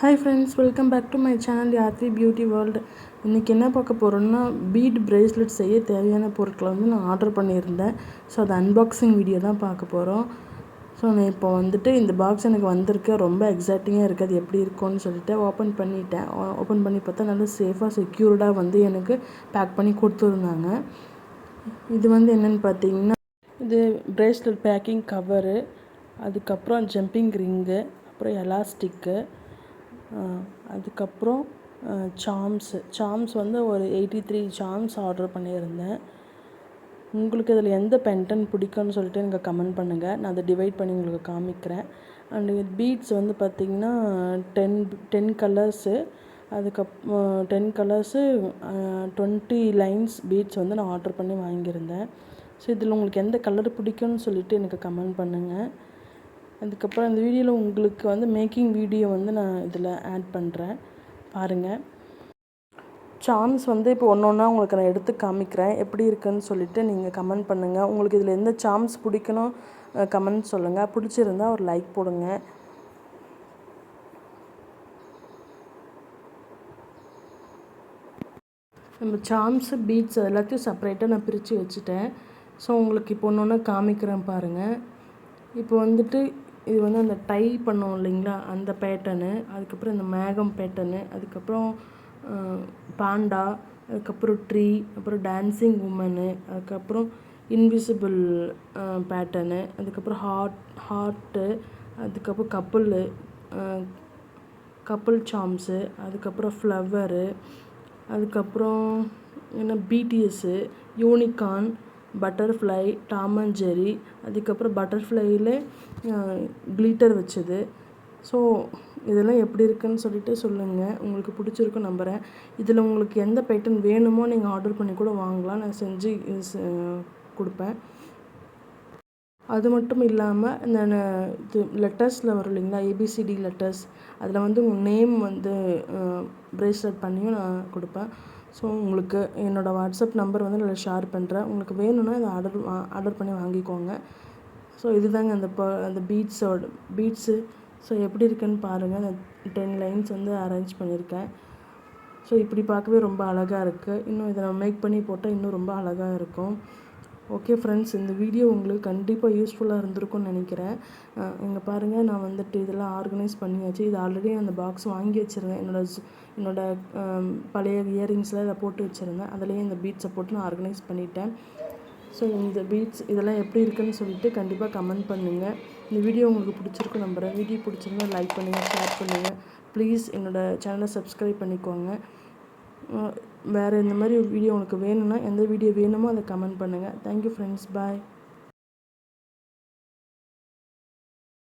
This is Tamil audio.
Hi friends welcome back to my channel Yatri beauty world இன்றைக்கி என்ன பார்க்க போகிறோன்னா பீட் பிரேஸ்லெட் செய்ய தேவையான பொருட்களை வந்து நான் ஆர்டர் பண்ணியிருந்தேன். ஸோ அது அன்பாக்சிங் வீடியோ தான் பார்க்க போகிறோம் ஸோ நான் இப்போ வந்துட்டு இந்த பாக்ஸ் எனக்கு வந்திருக்கு. ரொம்ப எக்ஸைட்டிங்காக இருக்குது அது எப்படி இருக்கும்னு சொல்லிட்டு ஓப்பன் பண்ணிட்டேன். ஓப்பன் பண்ணி பார்த்தா நல்லா சேஃபாக செக்யூர்டாக வந்து எனக்கு பேக் பண்ணி கொடுத்துருந்தாங்க. இது வந்து என்னென்னு பார்த்தீங்கன்னா இது பிரேஸ்லெட் பேக்கிங் கவரு அதுக்கப்புறம் ஜம்பிங் ரிங்கு அப்புறம் எலாஸ்டிக்கு அதுக்கப்புறம் சாம்ஸு சாம்ஸ் வந்து ஒரு எயிட்டி த்ரீ சாம்ஸ் ஆர்டர் பண்ணியிருந்தேன். உங்களுக்கு இதில் எந்த பென்டன் பிடிக்கும்னு சொல்லிட்டு எனக்கு கமெண்ட் பண்ணுங்கள் நான் அதை டிவைட் பண்ணி உங்களுக்கு காமிக்கிறேன். அண்டு பீட்ஸ் வந்து பார்த்திங்கன்னா டென் டென் கலர்ஸு அதுக்கப் ten colours twenty lines beads வந்து நான் ஆர்டர் பண்ணி வாங்கியிருந்தேன். ஸோ இதில் உங்களுக்கு எந்த கலர் பிடிக்கும்னு சொல்லிட்டு எனக்கு கமெண்ட் பண்ணுங்கள் அதுக்கப்புறம் இந்த வீடியோவில் உங்களுக்கு வந்து மேக்கிங் வீடியோ வந்து நான் இதில் ஆட் பண்ணுறேன் பாருங்கள் சாம்ஸ் வந்து இப்போ ஒன்று ஒன்றா உங்களுக்கு நான் எடுத்து காமிக்கிறேன். எப்படி இருக்குன்னு சொல்லிவிட்டு நீங்கள் கமெண்ட் பண்ணுங்கள் உங்களுக்கு இதில் எந்த சாம்ஸ் பிடிக்கணும் கமெண்ட் சொல்லுங்கள் பிடிச்சிருந்தா ஒரு லைக் போடுங்க. நம்ம சாம்ஸு பீட்ஸ் எல்லாத்தையும் செப்பரேட்டாக நான் பிரித்து வச்சுட்டேன். ஸோ உங்களுக்கு இப்போ ஒன்று ஒன்று காமிக்கிறேன் பாருங்கள் இப்போ வந்துட்டு இது வந்து அந்த டை பண்ணோம் இல்லைங்களா? அந்த பேட்டர்னு அதுக்கப்புறம் இந்த மேகம் பேட்டர்னு அதுக்கப்புறம் பாண்டா அதுக்கப்புறம் ட்ரீ அப்புறம் டான்ஸிங் உமனு அதுக்கப்புறம் இன்விசிபிள் பேட்டர்னு அதுக்கப்புறம் ஹார்ட் ஹார்ட்டு அதுக்கப்புறம் கப்புளு கப்புள் சாம்ஸு அதுக்கப்புறம் ஃப்ளவரு அதுக்கப்புறம் என்ன BTS unicorn butterfly Tom and Jerry அதுக்கப்புறம் பட்டர்ஃப்ளையில் க்ளிட்டர் வச்சது. ஸோ இதெல்லாம் எப்படி இருக்குன்னு சொல்லிட்டு சொல்லுங்கள் உங்களுக்கு பிடிச்சிருக்கும் நம்புகிறேன் இதில் உங்களுக்கு எந்த பேட்டர்ன் வேணுமோ நீங்கள் ஆர்டர் பண்ணி கூட வாங்கலாம். நான் செஞ்சு கொடுப்பேன். அது மட்டும் இல்லாமல் இந்த இது லெட்டர்ஸில் வரும் இல்லைங்களா? ஏபிசிடி லெட்டர்ஸ் அதில் வந்து உங்கள் நேம் வந்து ப்ரேஸ்லெட் பண்ணியும் நான் கொடுப்பேன். ஸோ உங்களுக்கு என்னோடய வாட்ஸ்அப் நம்பர் வந்து நான் ஷேர் பண்ணுறேன் உங்களுக்கு வேணும்னா இதை ஆர்டர் ஆர்டர் பண்ணி வாங்கிக்கோங்க. ஸோ இதுதாங்க அந்த ப அந்த பீட்ஸோட பீட்ஸு ஸோ எப்படி இருக்குன்னு பாருங்கள் அந்த டென் லைன்ஸ் வந்து அரேஞ்ச் பண்ணியிருக்கேன். ஸோ இப்படி பார்க்கவே ரொம்ப அழகாக இருக்குது இன்னும் இதை நம்ம மேக் பண்ணி போட்டால் இன்னும் ரொம்ப அழகாக இருக்கும். ஓகே ஃப்ரெண்ட்ஸ் இந்த வீடியோ உங்களுக்கு கண்டிப்பாக யூஸ்ஃபுல்லாக இருந்திருக்கும்னு நினைக்கிறேன். இங்கே பாருங்கள் நான் வந்துட்டு இதெல்லாம் ஆர்கனைஸ் பண்ணியாச்சு. இது ஆல்ரெடி அந்த பாக்ஸ் வாங்கி வச்சுருந்தேன். என்னோட என்னோடய பழைய இயரிங்ஸில் இதை போட்டு வச்சுருந்தேன். அதுலேயே இந்த பீட்ஸை போட்டு நான் ஆர்கனைஸ் பண்ணிட்டேன். ஸோ இந்த பீட்ஸ் இதெல்லாம் எப்படி இருக்குன்னு சொல்லிட்டு கண்டிப்பாக கமெண்ட் பண்ணுங்கள் இந்த வீடியோ உங்களுக்கு பிடிச்சிருக்கும் நம்புகிறேன் வீடியோ பிடிச்சிருந்தா லைக் பண்ணுங்கள் ஷேர் பண்ணுங்கள் ப்ளீஸ் என்னோடய சேனலை சப்ஸ்கிரைப் பண்ணிக்கோங்க. வேறு இந்த மாதிரி வீடியோ உனக்கு வேணும்னா எந்த வீடியோ வேணுமோ அதை கமெண்ட் பண்ணுங்கள் தேங்க்யூ ஃப்ரெண்ட்ஸ் பாய்